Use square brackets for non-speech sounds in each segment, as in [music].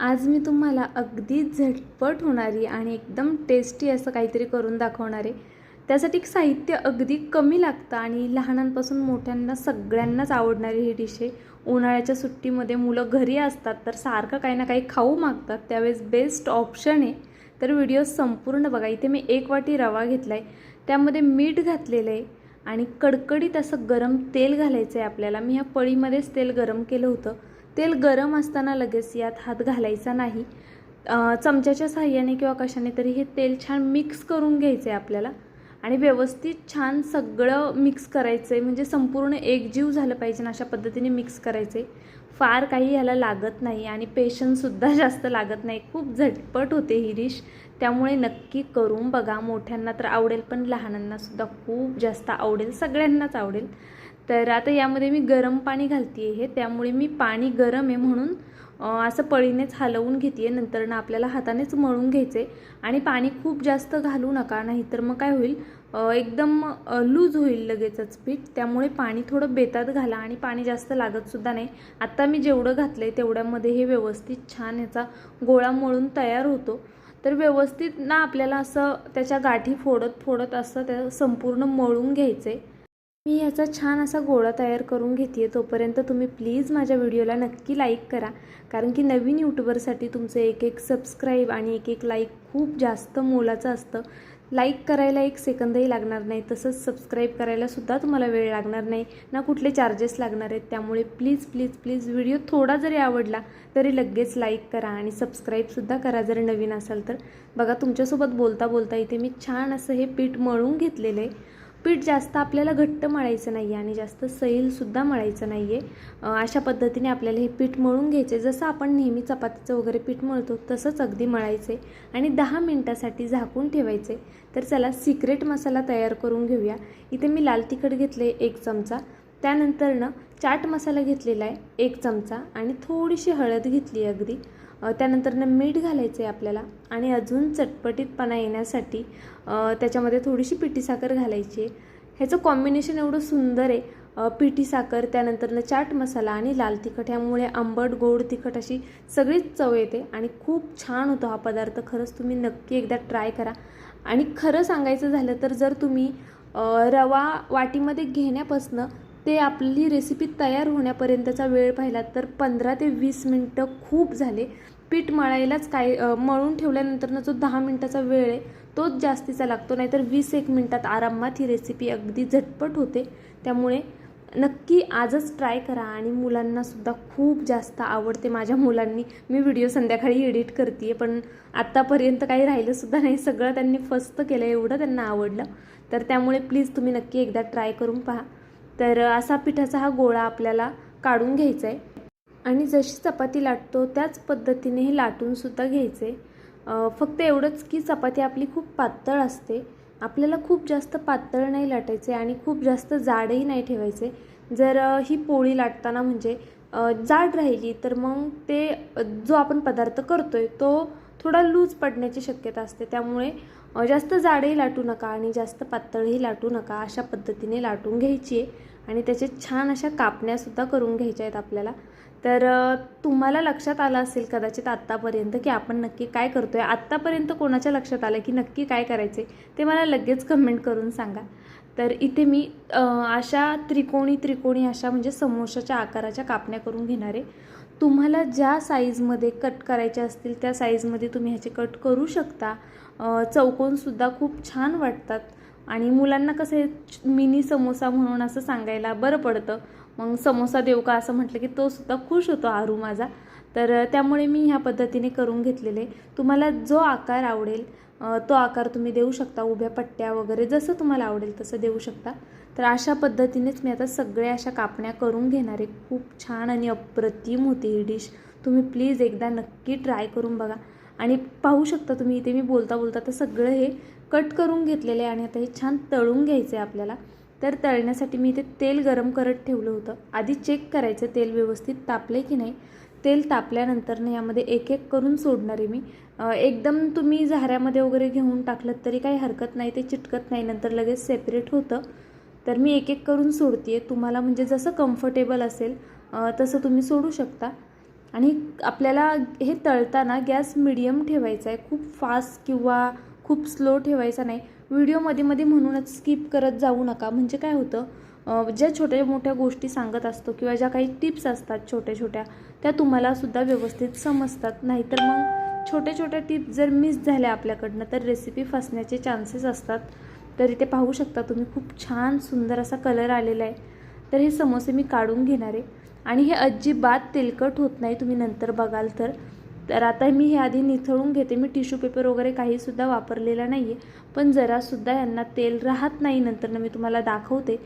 आज मी तुम्हाला अगदी झटपट होणारी आणि एकदम टेस्टी असं काहीतरी करून दाखवणार आहे. त्यासाठी साहित्य अगदी कमी लागतं आणि लहानांपासून मोठ्यांना सगळ्यांनाच आवडणारी ही डिश आहे. उन्हाळ्याच्या सुट्टीमध्ये मुलं घरी असतात तर सारखं काही ना काही खाऊ मागतात. त्यावेळेस बेस्ट ऑप्शन आहे. तर व्हिडिओ संपूर्ण बघा. इथे मी एक वाटी रवा घेतला आहे त्यामध्ये मीठ घातलेलं आहे आणि कडकडीत असं गरम तेल घालायचं आहे आपल्याला. मी ह्या पळीमध्येच तेल गरम केलं होतं. तेल गरम असताना लगेच यात हात घालायचा नाही. चमच्याच्या साह्याने किंवा कशाने तरी हे तेल छान मिक्स करून घ्यायचं आहे आपल्याला. आणि व्यवस्थित छान सगळं मिक्स करायचं आहे म्हणजे संपूर्ण एकजीव झालं पाहिजे ना अशा पद्धतीने मिक्स करायचं आहे फार काही ह्याला लागत नाही आणि पेशन्ससुद्धा [laughs] जास्त लागत नाही. खूप झटपट होते ही डिश त्यामुळे नक्की करून बघा. मोठ्यांना तर आवडेल पण लहानांनासुद्धा खूप जास्त आवडेल. सगळ्यांनाच आवडेल. तर आता यामध्ये मी गरम पाणी घालते आहे त्यामुळे मी पाणी गरम आहे म्हणून असं पळीनेच हलवून घेते आहे नंतर ना आपल्याला हातानेच मळून घ्यायचे आणि पाणी खूप जास्त घालू नका नाहीतर मग काय होईल? एकदम लूज होईल लगेचच पीठ. त्यामुळे पाणी थोडं बेतात घाला आणि पाणी जास्त लागतसुद्धा नाही. आत्ता मी जेवढं घातलं आहे तेवढ्यामध्ये हे व्यवस्थित छान ह्याचा गोळा मळून तयार होतो. तर व्यवस्थित ना आपल्याला असं त्याच्या गाठी फोडत फोडत असं त्या संपूर्ण मळून घ्यायचं आहे मी ह्याचा छान असा गोळा तयार करून घेते आहे तोपर्यंत तुम्ही प्लीज माझ्या व्हिडिओला नक्की लाईक करा. कारण की नवीन यूट्यूबरसाठी तुमचं एक एक सबस्क्राईब आणि एक एक लाईक खूप जास्त मोलाचं असतं. लाईक करायला एक सेकंदही लागणार नाही तसंच सबस्क्राईब करायलासुद्धा तुम्हाला वेळ लागणार नाही. ना कुठले चार्जेस लागणार आहेत त्यामुळे प्लीज प्लीज प्लीज व्हिडिओ थोडा जरी आवडला तरी लगेच लाईक करा आणि सबस्क्राईबसुद्धा करा जर नवीन असाल तर. बघा तुमच्यासोबत बोलता बोलता इथे मी छान असं हे पीठ मळून घेतलेलं आहे. पीठ जास्त आपल्याला घट्ट मळायचं नाही आहे आणि जास्त सैलसुद्धा मळायचं नाही आहे अशा पद्धतीने आपल्याला हे पीठ मळून घ्यायचे. जसं आपण नेहमी चपातीचं वगैरे पीठ मळतो तसंच अगदी मळायचे आणि दहा मिनटासाठी झाकून ठेवायचे. तर चला सिक्रेट मसाला तयार करून घेऊया. इथे मी लाल तिखट घेतले एक चमचा. त्यानंतरनं चाट मसाला घेतलेला आहे एक चमचा आणि थोडीशी हळद घेतली अगदी. त्यानंतरनं मीठ घालायचं आहे आपल्याला आणि अजून चटपटीतपणा येण्यासाठी त्याच्यामध्ये थोडीशी पिठी साखर घालायची आहे. ह्याचं कॉम्बिनेशन एवढं सुंदर आहे. पिठी साखर त्यानंतरनं चाट मसाला आणि लाल तिखट ह्यामुळे आंबट गोड तिखट अशी सगळीच चव येते आणि खूप छान होतो हा पदार्थ. खरंच तुम्ही नक्की एकदा ट्राय करा. आणि खरं सांगायचं झालं तर जर तुम्ही रवा वाटीमध्ये घेण्यापासनं ते आपली रेसिपी तयार होण्यापर्यंतचा वेळ पाहिला तर पंधरा ते वीस मिनटं खूप झाले. पीठ मळायलाच काय मळून ठेवल्यानंतरनं जो दहा मिनटाचा वेळ आहे तोच जास्तीचा लागतो. नाहीतर वीस एक मिनटात आरामात ही रेसिपी अगदी झटपट होते. त्यामुळे नक्की आजच ट्राय करा आणि मुलांनासुद्धा खूप जास्त आवडते माझ्या मुलांनी. मी व्हिडिओ संध्याकाळी एडिट करते पण आत्तापर्यंत काही राहिलंसुद्धा नाही. सगळं त्यांनी फस्त केलं एवढं त्यांना आवडलं. तर त्यामुळे प्लीज तुम्ही नक्की एकदा ट्राय करून पहा. तर असा पिठाचा हा गोळा आपल्याला काढून घ्यायचा आहे आणि जशी चपाती लाटतो त्याच पद्धतीने हे लाटूनसुद्धा घ्यायचे आहे फक्त एवढंच की चपाती आपली खूप पातळ असते. आपल्याला खूप जास्त पातळ नाही लाटायचे आणि खूप जास्त जाडही नाही ठेवायचे जर ही पोळी लाटताना म्हणजे जाड राहिली तर मग ते जो आपण पदार्थ करतोय तो थोडा लूज पडण्याची शक्यता असते. त्यामुळे जास्त जाडही लाटू नका आणि जास्त पातळही लाटू नका अशा पद्धतीने लाटून घ्यायची आहे आणि त्याचे छान अशा कापण्यासुद्धा करून घ्यायच्या आहेत आपल्याला. तर तुम्हाला लक्षात आलं असेल कदाचित आत्तापर्यंत की आपण नक्की काय करतो आहे आत्तापर्यंत कोणाच्या लक्षात आलं की नक्की काय करायचे ते मला लगेच कमेंट करून सांगा. तर इथे मी अशा त्रिकोणी त्रिकोणी अशा म्हणजे समोशाच्या आकाराच्या कापण्या करून घेणार आहे. तुम्हाला ज्या साईजमध्ये कट करायचे असतील त्या साईजमध्ये तुम्ही ह्याचे कट करू शकता. चौकोनसुद्धा खूप छान वाटतात. आणि मुलांना कसं आहे मिनी समोसा म्हणून असं सांगायला बरं पडतं. मग समोसा देऊ का असं म्हटलं की तो सुद्धा खुश होतो आरू माझा. तर त्यामुळे मी ह्या पद्धतीने करून घेतलेले. तुम्हाला जो आकार आवडेल तो आकार तुम्ही देऊ शकता. उभ्या पट्ट्या वगैरे जसं तुम्हाला आवडेल तसं देऊ शकता. तर अशा पद्धतीनेच मी आता सगळ्या अशा कापण्या करून घेणार आहे. खूप छान आणि अप्रतिम होती ही डिश. तुम्ही प्लीज एकदा नक्की ट्राय करून बघा. आणि पाहू शकता तुम्ही इथे मी बोलता बोलता तर सगळं हे कट करून घेतलेलं आहे आणि आता हे छान तळून घ्यायचं आहे आपल्याला. तर तळण्यासाठी मी इथे तेल गरम करत ठेवलं होतं. आधी चेक करायचं तेल व्यवस्थित तापले की नाही. तेल तापल्यानंतर यामध्ये एक एक करून सोडणार आहे मी. एकदम तुम्ही झाऱ्यामध्ये वगैरे घेऊन टाकलं तरी काही हरकत नाही ते चिटकत नाही नंतर लगेच सेपरेट होतं. तर मी एक एक करून सोडते तुम्हाला म्हणजे जसं कम्फर्टेबल असेल तसं तुम्ही सोडू शकता. आणि आपल्याला हे तळताना गॅस मिडियम ठेवायचा आहे. खूप फास्ट किंवा खूप स्लो ठेवायचा नाही. व्हिडिओमध्ये मध्ये म्हणूनच स्किप करत जाऊ नका. म्हणजे काय होतं ज्या छोट्या मोठ्या गोष्टी सांगत असतो किंवा ज्या काही टिप्स असतात छोट्या छोट्या त्या तुम्हाला सुद्धा व्यवस्थित समजतात. नाहीतर मग छोट्या छोट्या टिप्स जर मिस झाल्या आपल्याकडनं तर रेसिपी फसण्याचे चान्सेस असतात. तर इथे पाहू शकता तुम्ही. खूप छान सुंदर असा कलर आलेला आहे. तर हे समोसे मी काढून घेणार आहे. आणि हे अजिबात तेलकट होत नाही तुम्ही नंतर बघाल तर. तर आता मी हे आधी निथळून घेते मी टिश्यू पेपर वगैरे काहीसुद्धा वापरलेला नाही आहे पण जरासुद्धा यांना तेल राहत नाही नंतर मी तुम्हाला दाखवते.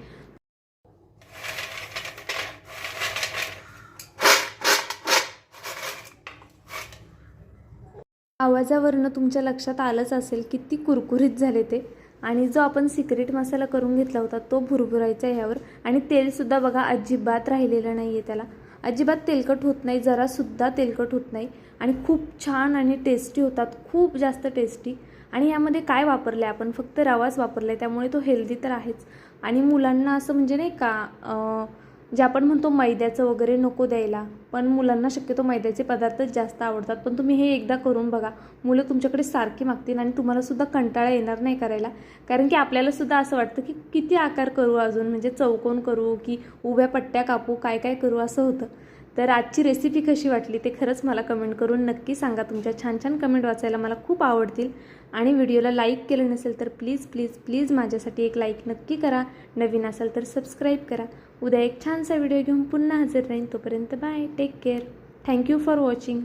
आवाजावरनं तुमच्या लक्षात आलंच असेल किती कुरकुरीत झाले ते. आणि जो आपण सिक्रेट मसाला करून घेतला होता तो भुरभुरायचा आहे आणि तेलसुद्धा बघा अजिबात राहिलेलं नाही आहे त्याला. अजिबात तेलकट होत नाही जरासुद्धा तेलकट होत नाही. आणि खूप छान आणि टेस्टी होतात खूप जास्त टेस्टी आणि यामध्ये काय वापरलं आहे आपण? फक्त रवाच वापरला आहे त्यामुळे तो हेल्दी तर आहेच. आणि मुलांना असं म्हणजे नाही का जे आपण म्हणतो मैद्याचं वगैरे नको द्यायला पण मुलांना शक्यतो मैद्याचे पदार्थच जास्त आवडतात. पण तुम्ही हे एकदा करून बघा. मुलं तुमच्याकडे सारखी मागतील आणि तुम्हालासुद्धा कंटाळा येणार नाही करायला. कारण की आपल्यालासुद्धा असं वाटतं की किती आकार करू अजून? म्हणजे चौकोन करू की उभ्या पट्ट्या कापू? काय काय करू? असं होतं. तर आजची रेसिपी कशी वाटली ते खरंच मला कमेंट करून नक्की सांगा. तुमच्या छान छान कमेंट वाचायला मला खूप आवडतील. आणि व्हिडिओला लाईक केलं नसेल तर प्लीज प्लीज प्लीज माझ्यासाठी एक लाईक नक्की करा. नवीन असाल तर सबस्क्राईब करा. उद्या एक छानसा व्हिडिओ घेऊन पुन्हा हजर राहीन. तोपर्यंत bye take care thank you for watching